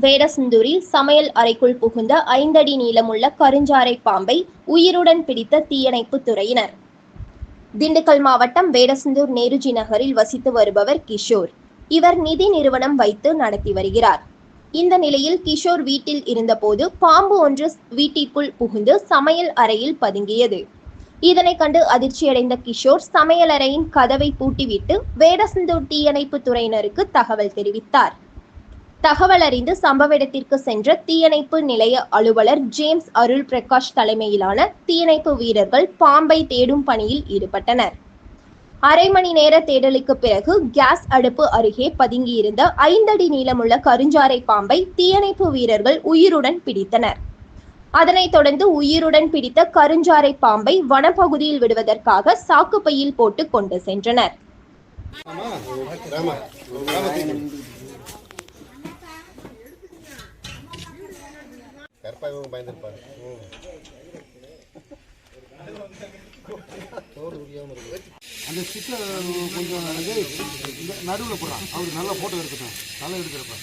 வேடசந்தூரில் சமையல் அறைக்குள் புகுந்த ஐந்தடி நீளமுள்ள கருஞ்சாறை பாம்பை உயிருடன் பிடித்த தீயணைப்பு துறையினர். திண்டுக்கல் மாவட்டம் வேடசந்தூர் நேருஜி நகரில் வசித்து வருபவர் கிஷோர். இவர் நிதி நிறுவனம் வைத்து நடத்தி வருகிறார். இந்த நிலையில் கிஷோர் வீட்டில் இருந்தபோது பாம்பு ஒன்று வீட்டிற்குள் புகுந்து சமையல் அறையில் பதுங்கியது. இதனை கண்டு அதிர்ச்சியடைந்த கிஷோர் சமையலறையின் கதவை பூட்டிவிட்டு வேடசந்தூர் தீயணைப்புத் துறையினருக்கு தகவல் தெரிவித்தார். தகவல் அறிந்து சம்பவ இடத்திற்கு சென்ற தீயணைப்பு நிலைய அலுவலர் ஜேம்ஸ் அருள் பிரகாஷ் தலைமையிலான தீயணைப்பு வீரர்கள் பாம்பை தேடும் பணியில் ஈடுபட்டனர் அரை மணி நேர தேடலுக்கு பிறகு கேஸ் அடுப்பு அருகே பதுங்கியிருந்த ஐந்தடி நீளமுள்ள கருஞ்சாறை பாம்பை தீயணைப்பு வீரர்கள் உயிருடன் பிடித்தனர் அதனைத் தொடர்ந்து உயிருடன் பிடித்த கருஞ்சாறை பாம்பை வனப்பகுதியில் விடுவதற்காக சாக்குப்பையில் போட்டு கொண்டு சென்றனர் கருப்பா இவங்க பயந்துருப்பாரு. அந்த ஸ்டிக்கை கொஞ்சம் நடுவில் போடுறான் அவர் நல்லா ஃபோட்டோ எடுத்துட்டான் தலை எடுக்கிறப்ப.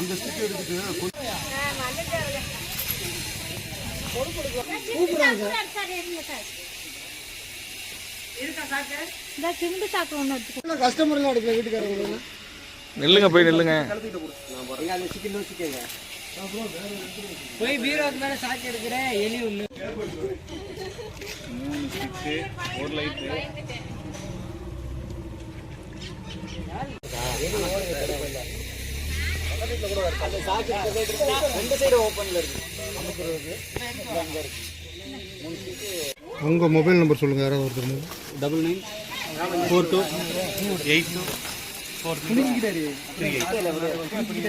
அந்த ஸ்டிக்கை எடுத்துட்டு கொஞ்சம் கஸ்டமர்லாம் எடுக்கல வீட்டுக்காரங்க. நில்லுங்க போய் நில்லுங்க. போய் பீரோக்கு மேல சாக்கு எடுக்கிறேன் எலி ஒண்ணு. ஒரு லைட்டு உங்கள் மொபைல் நம்பர் சொல்லுங்கள் யாராவது ஒருத்தர் double nine four two eight two four three eight